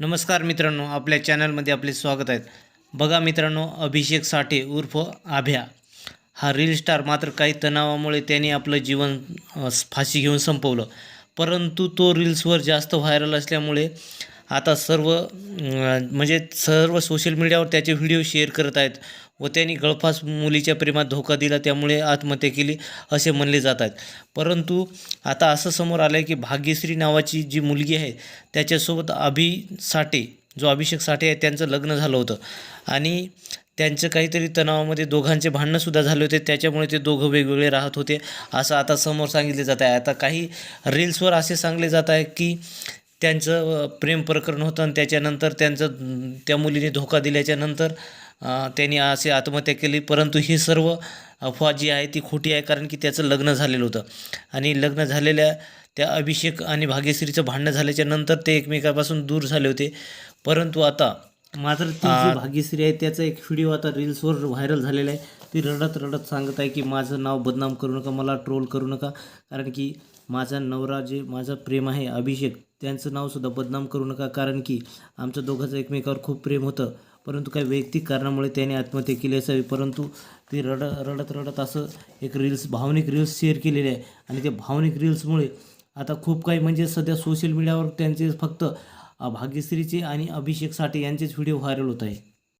नमस्कार मित्रांनो आपल्या चॅनलमध्ये आपले स्वागत आहे. बघा मित्रांनो अभिषेक साठे उर्फ आभ्या. हा रील स्टार मात्र काही तणावामुळे त्याने आपलं जीवन फाशी घेऊन संपवलं. परंतु तो रील्सवर जास्त व्हायरल असल्यामुळे आता सर्व म्हणजे सर्व सोशल मीडियावर त्याचे व्हिडिओ शेअर करत आहेत व त्यांनी गळफास मुलीच्या प्रेमात धोका दिला त्यामुळे आत्महत्या केली असे म्हणले जात आहेत. परंतु आता असं समोर आलं आहे की भाग्यश्री नावाची जी मुलगी आहे त्याच्यासोबत अभि साठे जो अभिषेक साठे आहे त्यांचं लग्न झालं होतं. आणि त्यांचं काहीतरी तणावामध्ये दोघांचे भांडणंसुद्धा झाले होते त्याच्यामुळे ते दोघं वेगवेगळे राहत होते असं आता समोर सांगितले जात आहे. आता काही रील्सवर असे सांगले जात आहे की त्यांचं प्रेम प्रकरण होतं आणि त्याच्यानंतर त्यांचं त्या मुलीने धोका दिल्याच्यानंतर त्यांनी असे आत्महत्या केली. परंतु ही सर्व अफवा जी आहे ती खोटी आहे कारण की त्याचं लग्न झालेलं होतं. आणि लग्न झालेल्या त्या अभिषेक आणि भाग्यश्रीचं भांडणं झाल्याच्यानंतर ते एकमेकापासून दूर झाले होते. परंतु आता मात्र भाग्यश्री आहे त्याचा एक व्हिडिओ आता रील्सवर व्हायरल झालेला आहे. ती रडत रडत सांगत आहे की माझं नाव बदनाम करू नका मला ट्रोल करू नका. कारण की माझा नवरा जे माझं प्रेम आहे अभिषेक त्यांचं नावसुद्धा बदनाम करू नका कारण की आमचं दोघांचं एकमेकावर खूप प्रेम होतं. परंतु काही वैयक्तिक कारणामुळे त्याने आत्महत्या केली असावी. परंतु ती रड रडत रडत असं एक रील्स भावनिक रील्स शेअर केलेले आहे. आणि त्या भावनिक रील्समुळे आता खूप काही म्हणजे सध्या सोशल मीडियावर त्यांचे फक्त भाग्यश्रीचे आणि अभिषेक साठे यांचेच व्हिडिओ व्हायरल होत आहे.